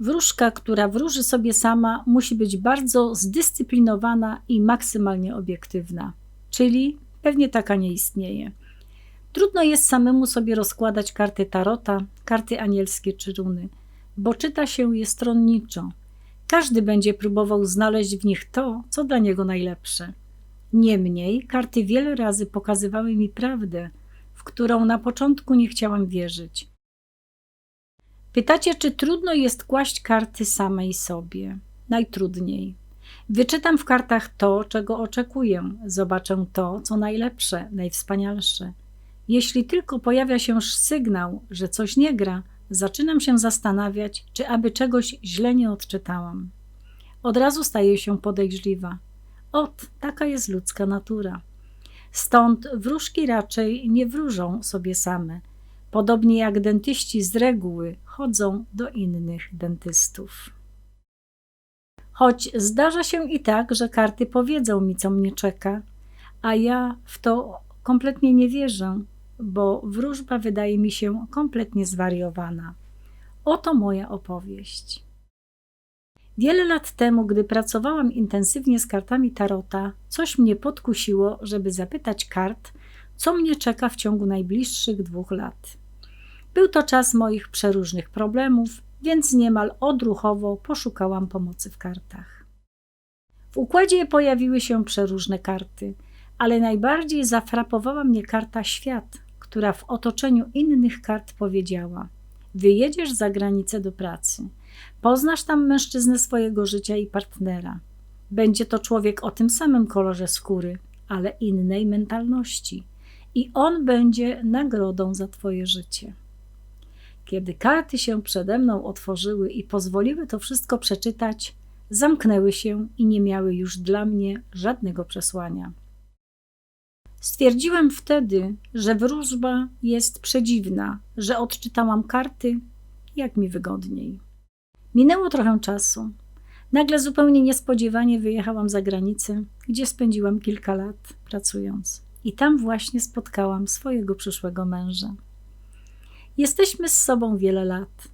Wróżka, która wróży sobie sama, musi być bardzo zdyscyplinowana i maksymalnie obiektywna. Czyli pewnie taka nie istnieje. Trudno jest samemu sobie rozkładać karty tarota, karty anielskie czy runy, bo czyta się je stronniczo. Każdy będzie próbował znaleźć w nich to, co dla niego najlepsze. Niemniej karty wiele razy pokazywały mi prawdę, w którą na początku nie chciałam wierzyć. Pytacie, czy trudno jest kłaść karty samej sobie? Najtrudniej. Wyczytam w kartach to, czego oczekuję, zobaczę to, co najlepsze, najwspanialsze. Jeśli tylko pojawia się sygnał, że coś nie gra, zaczynam się zastanawiać, czy aby czegoś źle nie odczytałam. Od razu staję się podejrzliwa. Ot, taka jest ludzka natura. Stąd wróżki raczej nie wróżą sobie same. Podobnie jak dentyści z reguły chodzą do innych dentystów. Choć zdarza się i tak, że karty powiedzą mi, co mnie czeka, a ja w to kompletnie nie wierzę, bo wróżba wydaje mi się kompletnie zwariowana. Oto moja opowieść. Wiele lat temu, gdy pracowałam intensywnie z kartami tarota, coś mnie podkusiło, żeby zapytać kart, co mnie czeka w ciągu najbliższych dwóch lat. Był to czas moich przeróżnych problemów, więc niemal odruchowo poszukałam pomocy w kartach. W układzie pojawiły się przeróżne karty, ale najbardziej zafrapowała mnie karta Świat, która w otoczeniu innych kart powiedziała: Wyjedziesz za granicę do pracy, poznasz tam mężczyznę swojego życia i partnera. Będzie to człowiek o tym samym kolorze skóry, ale innej mentalności, i on będzie nagrodą za Twoje życie. Kiedy karty się przede mną otworzyły i pozwoliły to wszystko przeczytać, zamknęły się i nie miały już dla mnie żadnego przesłania. Stwierdziłam wtedy, że wróżba jest przedziwna, że odczytałam karty jak mi wygodniej. Minęło trochę czasu. Nagle zupełnie niespodziewanie wyjechałam za granicę, gdzie spędziłam kilka lat pracując. I tam właśnie spotkałam swojego przyszłego męża. Jesteśmy z sobą wiele lat,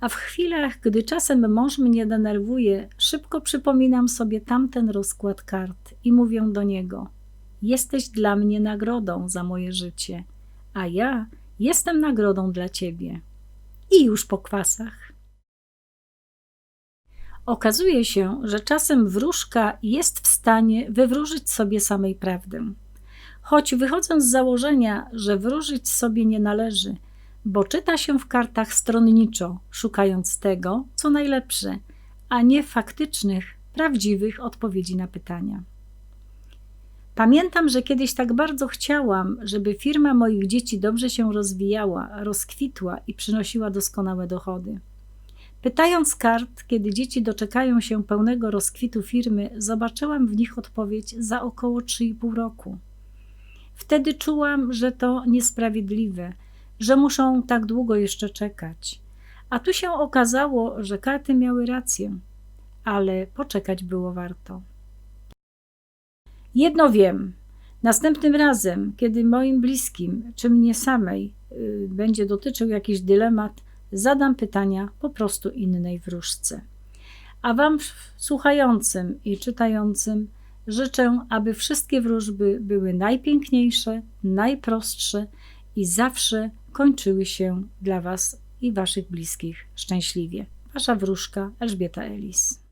a w chwilach, gdy czasem mąż mnie denerwuje, szybko przypominam sobie tamten rozkład kart i mówię do niego: Jesteś dla mnie nagrodą za moje życie, a ja jestem nagrodą dla ciebie. I już po kwasach. Okazuje się, że czasem wróżka jest w stanie wywróżyć sobie samej prawdę. Choć wychodząc z założenia, że wróżyć sobie nie należy, bo czyta się w kartach stronniczo, szukając tego, co najlepsze, a nie faktycznych, prawdziwych odpowiedzi na pytania. Pamiętam, że kiedyś tak bardzo chciałam, żeby firma moich dzieci dobrze się rozwijała, rozkwitła i przynosiła doskonałe dochody. Pytając kart, kiedy dzieci doczekają się pełnego rozkwitu firmy, zobaczyłam w nich odpowiedź za około 3,5 roku. Wtedy czułam, że to niesprawiedliwe, że muszą tak długo jeszcze czekać. A tu się okazało, że karty miały rację, ale poczekać było warto. Jedno wiem. Następnym razem, kiedy moim bliskim czy mnie samej yy, będzie dotyczył jakiś dylemat, zadam pytania po prostu innej wróżce. A Wam, słuchającym i czytającym, życzę, aby wszystkie wróżby były najpiękniejsze, najprostsze i zawsze kończyły się dla Was i Waszych bliskich szczęśliwie. Wasza wróżka Elżbieta Elis.